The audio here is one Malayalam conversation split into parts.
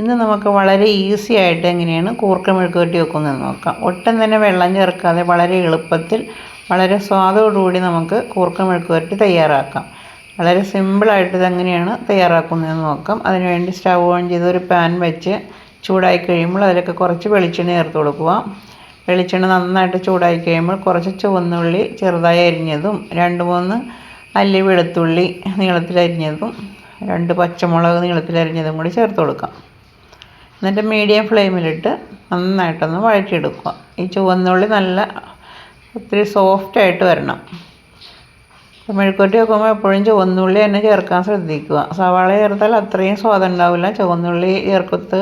ഇന്ന് നമുക്ക് വളരെ ഈസി ആയിട്ട് എങ്ങനെയാണ് കൂർക്ക മെഴുക്കുവരട്ടി വെക്കുന്നതെന്ന് നോക്കാം. ഒട്ടും തന്നെ വെള്ളം ചേർക്കാതെ വളരെ എളുപ്പത്തിൽ വളരെ സ്വാദോടുകൂടി നമുക്ക് കൂർക്ക മെഴുക്കുവരട്ടി തയ്യാറാക്കാം. വളരെ സിമ്പിളായിട്ട് ഇതെങ്ങനെയാണ് തയ്യാറാക്കുന്നതെന്ന് നോക്കാം. അതിനുവേണ്ടി സ്റ്റൗ ഓൺ ചെയ്ത് ഒരു പാൻ വെച്ച് ചൂടായി കഴിയുമ്പോൾ അതിലൊക്കെ കുറച്ച് വെളിച്ചെണ്ണ ചേർത്ത് കൊടുക്കുക. വെളിച്ചെണ്ണ നന്നായിട്ട് ചൂടായി കഴിയുമ്പോൾ കുറച്ച് ചുവന്നുള്ളി ചെറുതായി അരിഞ്ഞതും രണ്ട് മൂന്ന് അല്ലി വെളുത്തുള്ളി നീളത്തിലരിഞ്ഞതും രണ്ട് പച്ചമുളക് നീളത്തിലരിഞ്ഞതും കൂടി ചേർത്ത് കൊടുക്കാം. എന്നിട്ട് മീഡിയം ഫ്ലെയിമിലിട്ട് നന്നായിട്ടൊന്ന് വഴറ്റിയെടുക്കുക. ഈ ചുവന്നുള്ളി നല്ല ഒത്തിരി സോഫ്റ്റായിട്ട് വരണം. മെഴുക്കുവരട്ടി വെക്കുമ്പോൾ എപ്പോഴും ചുവന്നുള്ളി തന്നെ ചേർക്കാൻ ശ്രദ്ധിക്കുക. സവാള ചേർത്താൽ അത്രയും സ്വാദം ഉണ്ടാവില്ല. ചുവന്നുള്ളി ചേർക്കത്ത്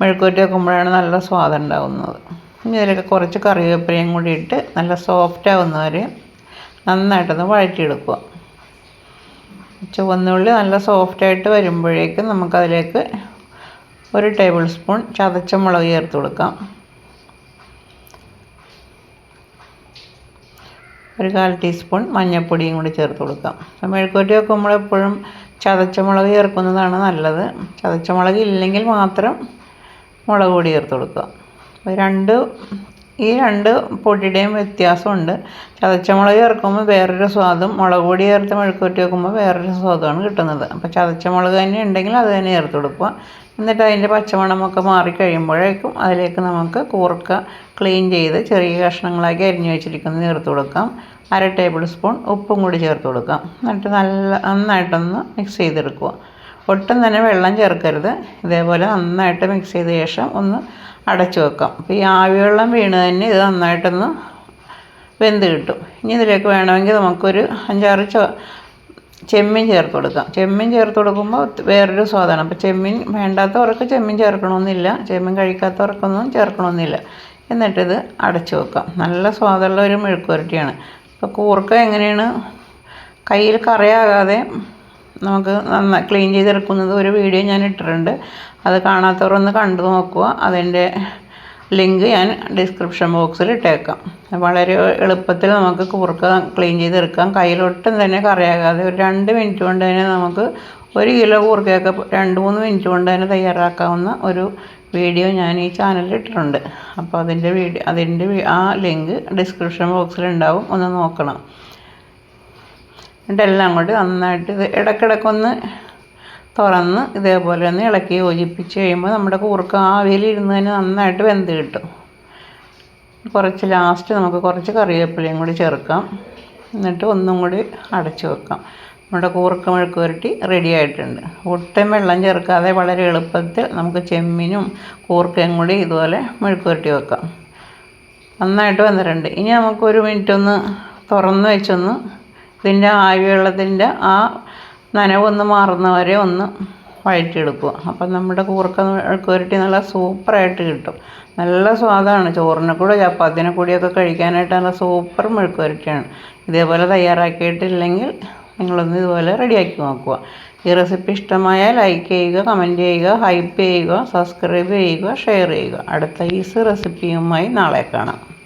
മെഴുക്കുവരട്ടി വെക്കുമ്പോഴാണ് നല്ല സ്വാദം ഉണ്ടാകുന്നത് ഇതിലൊക്കെ കുറച്ച് കറിവേപ്പിലയും കൂടി ഇട്ട് നല്ല സോഫ്റ്റ് ആവുന്നവരെ നന്നായിട്ടൊന്ന് വഴറ്റിയെടുക്കുക. ചുവന്നുള്ളി നല്ല സോഫ്റ്റായിട്ട് വരുമ്പോഴേക്കും നമുക്കതിലേക്ക് ഒരു ടേബിൾ സ്പൂൺ ചതച്ച മുളക് ചേർത്ത് കൊടുക്കാം. ഒരു കാൽ ടീസ്പൂൺ മഞ്ഞൾപ്പൊടിയും കൂടി ചേർത്ത് കൊടുക്കാം. മെഴുക്കുവരട്ടി വെക്കുമ്പോൾ എപ്പോഴും ചതച്ച മുളക് ചേർക്കുന്നതാണ് നല്ലത്. ചതച്ച മുളക് ഇല്ലെങ്കിൽ മാത്രം മുളക് പൊടി ചേർത്ത് കൊടുക്കുക. രണ്ട് ഈ രണ്ട് പൊടിയുടെയും വ്യത്യാസമുണ്ട്. ചതച്ച മുളക് ചേർക്കുമ്പോൾ വേറൊരു സ്വാദും മുളക് പൊടി ചേർത്ത് മെഴുക്കുവരട്ടി വെക്കുമ്പോൾ വേറൊരു സ്വാദമാണ് കിട്ടുന്നത്. അപ്പോൾ ചതച്ച മുളക് തന്നെ ഉണ്ടെങ്കിൽ അത് തന്നെ ചേർത്ത് കൊടുക്കുക. എന്നിട്ട് അതിന്റെ പച്ചമണമൊക്കെ മാറിക്കഴിയുമ്പോഴേക്കും അതിലേക്ക് നമുക്ക് കൂർക്ക ക്ലീൻ ചെയ്ത് ചെറിയ കഷ്ണങ്ങളാക്കി അരിഞ്ഞു വെച്ചിരിക്കുന്നത് ചേർത്ത് കൊടുക്കാം. അര ടേബിൾ സ്പൂൺ ഉപ്പും കൂടി ചേർത്ത് കൊടുക്കാം. എന്നിട്ട് നല്ല നന്നായിട്ടൊന്ന് മിക്സ് ചെയ്തെടുക്കുക. ഒട്ടും തന്നെ വെള്ളം ചേർക്കരുത്. ഇതേപോലെ നന്നായിട്ട് മിക്സ് ചെയ്ത ശേഷം ഒന്ന് അടച്ചു വെക്കാം. അപ്പോൾ ഈ ആവിവെള്ളം വീണ് തന്നെ ഇത് നന്നായിട്ടൊന്ന് വെന്ത് കിട്ടും. ഇനി ഇതിലേക്ക് വേണമെങ്കിൽ നമുക്കൊരു അഞ്ചാറ് ചോ ചെമ്മീൻ ചേർത്ത് കൊടുക്കാം. ചെമ്മീൻ ചേർത്ത് കൊടുക്കുമ്പോൾ വേറൊരു സ്വാദാണ്. അപ്പോൾ ചെമ്മീൻ വേണ്ടാത്തവർക്ക് ചെമ്മീൻ ചേർക്കണമെന്നില്ല. ചെമ്മീൻ കഴിക്കാത്തവർക്കൊന്നും ചേർക്കണമെന്നില്ല. എന്നിട്ടിത് അടച്ചു വെക്കാം. നല്ല സ്വാദുള്ള ഒരു മെഴുക്ക് ഇപ്പോൾ കൂർക്ക എങ്ങനെയാണ്? കയ്യിൽ കറയാകാതെ നമുക്ക് നന്നായി ക്ലീൻ ചെയ്തെടുക്കുന്നത് ഒരു വീഡിയോ ഞാൻ ഇട്ടിട്ടുണ്ട്. അത് കാണാത്തവർ ഒന്ന് കണ്ടു നോക്കുക. അതിന്റെ ലിങ്ക് ഞാൻ ഡിസ്ക്രിപ്ഷൻ ബോക്സിൽ ഇട്ടേക്കാം. വളരെ എളുപ്പത്തിൽ നമുക്ക് കൂർക്ക ക്ലീൻ ചെയ്തെടുക്കാം. കയ്യിലൊട്ടും തന്നെ കറിയാകാതെ ഒരു രണ്ട് മിനിറ്റ് കൊണ്ട് തന്നെ നമുക്ക് ഒരു കിലോ കൂർക്കയൊക്കെ രണ്ട് മൂന്ന് മിനിറ്റ് കൊണ്ട് തന്നെ തയ്യാറാക്കാവുന്ന ഒരു വീഡിയോ ഞാൻ ഈ ചാനലിൽ ഇട്ടിട്ടുണ്ട്. അപ്പോൾ അതിന്റെ വീഡിയോ അതിന്റെ ആ ലിങ്ക് ഡിസ്ക്രിപ്ഷൻ ബോക്സിൽ ഉണ്ടാവും. ഒന്ന് നോക്കണം. എന്നിട്ട് എല്ലാം കൂടി നന്നായിട്ട് ഇത് ഇടയ്ക്കിടയ്ക്കൊന്ന് തുറന്ന് ഇതേപോലെ ഒന്ന് ഇളക്കി യോജിപ്പിച്ച് കഴിയുമ്പോൾ നമ്മുടെ കൂർക്ക ആവിയിലിരുന്ന് തന്നെ നന്നായിട്ട് വെന്ത് കിട്ടും. കുറച്ച് ലാസ്റ്റ് നമുക്ക് കുറച്ച് കറിവേപ്പിലയും കൂടി ചേർക്കാം. എന്നിട്ട് ഒന്നും കൂടി അടച്ചു വെക്കാം. നമ്മുടെ കൂർക്ക മെഴുക്ക് പുരട്ടി റെഡി ആയിട്ടുണ്ട്. ഒട്ടും വെള്ളം ചേർക്കാതെ വളരെ എളുപ്പത്തിൽ നമുക്ക് ചെമ്മീനും കൂർക്കയും കൂടി ഇതുപോലെ മെഴുക്ക് പുരട്ടി വെക്കാം. നന്നായിട്ട് വന്നിട്ടുണ്ട്. ഇനി നമുക്കൊരു മിനിറ്റ് ഒന്ന് തുറന്ന് വെച്ചൊന്ന് ഇതിന്റെ ആവി വെള്ളത്തിന്റെ ആ നനവൊന്ന് മാറുന്നവരെ ഒന്ന് വഴറ്റിയെടുക്കുക. അപ്പം നമ്മുടെ കൂർക്ക മെഴുക്ക് പുരട്ടി നല്ല സൂപ്പറായിട്ട് കിട്ടും. നല്ല സ്വാദാണ്. ചോറിനെ കൂടെ ചപ്പാത്തിനെ കൂടിയൊക്കെ കഴിക്കാനായിട്ട് നല്ല സൂപ്പർ മെഴുക്കുപുരട്ടയാണ്. ഇതേപോലെ തയ്യാറാക്കിയിട്ടില്ലെങ്കിൽ നിങ്ങളൊന്ന് ഇതുപോലെ റെഡിയാക്കി നോക്കുക. ഈ റെസിപ്പി ഇഷ്ടമായാൽ ലൈക്ക് ചെയ്യുക കമന്റ് ചെയ്യുക ഹൈപ്പ് ചെയ്യുക സബ്സ്ക്രൈബ് ചെയ്യുക ഷെയർ ചെയ്യുക. അടുത്ത ഈസ് റെസിപ്പിയുമായി നാളെ കാണാം.